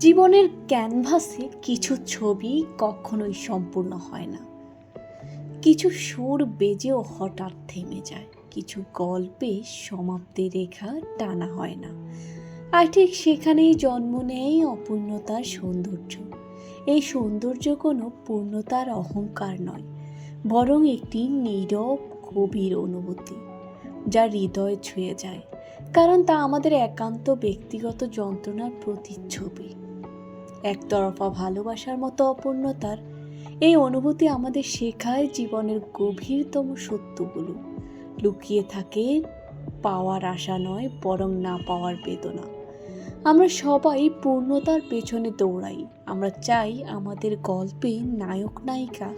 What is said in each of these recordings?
জীবনের ক্যানভাসে কিছু ছবি কখনোই সম্পূর্ণ হয় না। কিছু সুর বেজেও হঠাৎ থেমে যায়, কিছু গল্পে সমাপ্তি রেখা টানা হয় না। আর ঠিক সেখানেই জন্ম নেয় অপূর্ণতার সৌন্দর্য। এই সৌন্দর্য কোনো পূর্ণতার অহংকার নয়, বরং একটি নীরব, গভীর অনুভূতি, যা হৃদয় ছুঁয়ে যায়। কারণ তা আমাদের একান্ত ব্যক্তিগত যন্ত্রণার প্রতিচ্ছবি। একতরফা ভালোবাসার মতো অপূর্ণতার, এই অনুভূতি আমাদের শেখায় জীবনের গভীরতম সত্যগুলো। লুকিয়ে থাকে পাওয়ার আশা নয়, বরং না পাওয়ার বেদনা। আমরা সবাই পূর্ণতার পেছনে দৌড়াই। আমরা চাই আমাদের গল্পে নায়ক, নায়িকা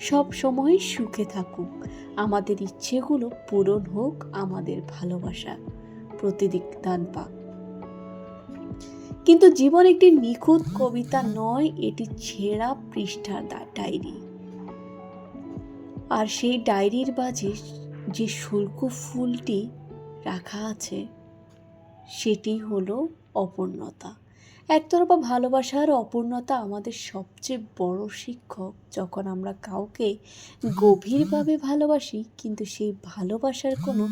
সব সময় সুখে থাকুক। আমাদের ইচ্ছেগুলো পূরণ হোক আমাদের ভালোবাসা। প্রতিদিক দান পাক। কিন্তু জীবন একটি নিখুঁত কবিতা নয়, এটি ছেঁড়া পৃষ্ঠার ডায়েরি। আর সেই ডায়েরির বাজে যে শুল্ক ফুলটি রাখা আছে, সেটি হলো অপূর্ণতা। একতরফা ভালোবাসার অপূর্ণতা আমাদের সবচেয়ে বড় শিক্ষক। যখন আমরা কাউকে গভীরভাবে ভালোবাসি, কিন্তু সেই ভালোবাসার কোনো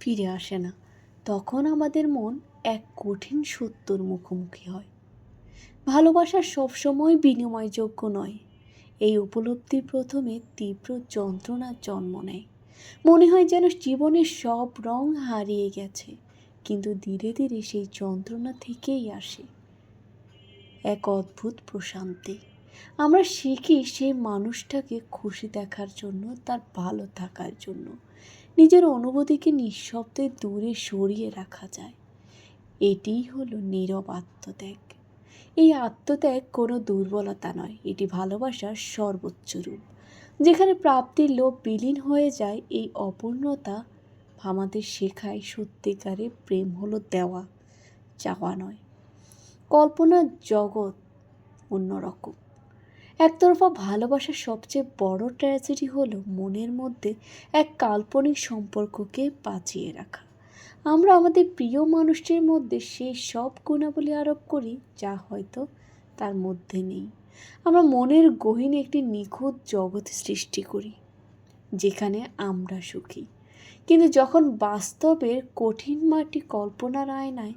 ফিরে আসে না, তখন আমাদের মন এক কঠিন সত্যর মুখোমুখি হয়। ভালোবাসা সবসময় বিনিময়যোগ্য নয়। এই উপলব্ধি প্রথমে তীব্র যন্ত্রণার জন্ম নেয়। মনে হয় যেন জীবনের সব রং হারিয়ে গেছে, কিন্তু ধীরে ধীরে সেই যন্ত্রণা থেকেই আসে। এক অদ্ভুত প্রশান্তি। আমরা শিখি সেই মানুষটাকে খুশি দেখার জন্য, তার ভালো থাকার জন্য। নিজের অনুভূতিকে নিঃশব্দে দূরে সরিয়ে রাখা যায়। এটিই হলো নীরব আত্মত্যাগ। এই আত্মত্যাগ কোনো দুর্বলতা নয়, এটি ভালোবাসার সর্বোচ্চ রূপ। যেখানে প্রাপ্তির লোভ বিলীন হয়ে যায়, এই অপূর্ণতা আমাদের শেখায় সত্যিকারে প্রেম হলো দেওয়া, চাওয়া নয়। কল্পনার জগৎ অন্যরকম। একতরফা ভালোবাসার সবচেয়ে বড় ট্র্যাজেডি হলো মনের মধ্যে এক কাল্পনিক সম্পর্ককে বাঁচিয়ে রাখা। আমরা আমাদের প্রিয় মানুষটির মধ্যে সেই সব গুণাবলী আরোপ করি যা হয়তো তার মধ্যে নেই। আমরা মনের গহীনে একটি নিখুঁত জগৎ সৃষ্টি করি, যেখানে আমরা সুখী। কিন্তু যখন বাস্তবের কঠিন মাটি কল্পনার আয়নায়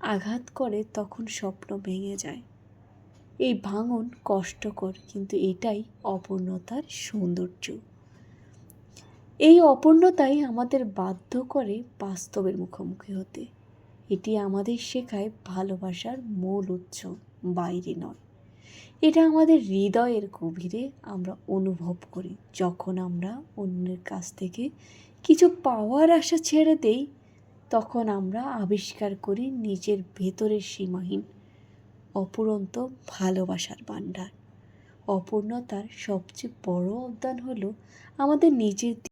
আঘাত করে, তখন স্বপ্ন ভেঙে যায়। এই ভাঙন কষ্টকর, কিন্তু এটাই অপূর্ণতার সৌন্দর্য। এই অপূর্ণতাই আমাদের বাধ্য করে বাস্তবের মুখোমুখি হতে। এটি আমাদের শেখায় ভালোবাসার মূল উৎস, বাইরে নয়। এটা আমাদের হৃদয়ের গভীরে আমরা অনুভব করি। যখন আমরা অন্যের কাছ থেকে কিছু পাওয়ার আশা ছেড়ে দেই, তখন আমরা আবিষ্কার করি নিজের ভেতরের সীমাহীন, অপুরন্ত ভালোবাসার ভাণ্ডার। অপূর্ণতার সবচেয়ে বড় অবদান হলো আমাদের নিজের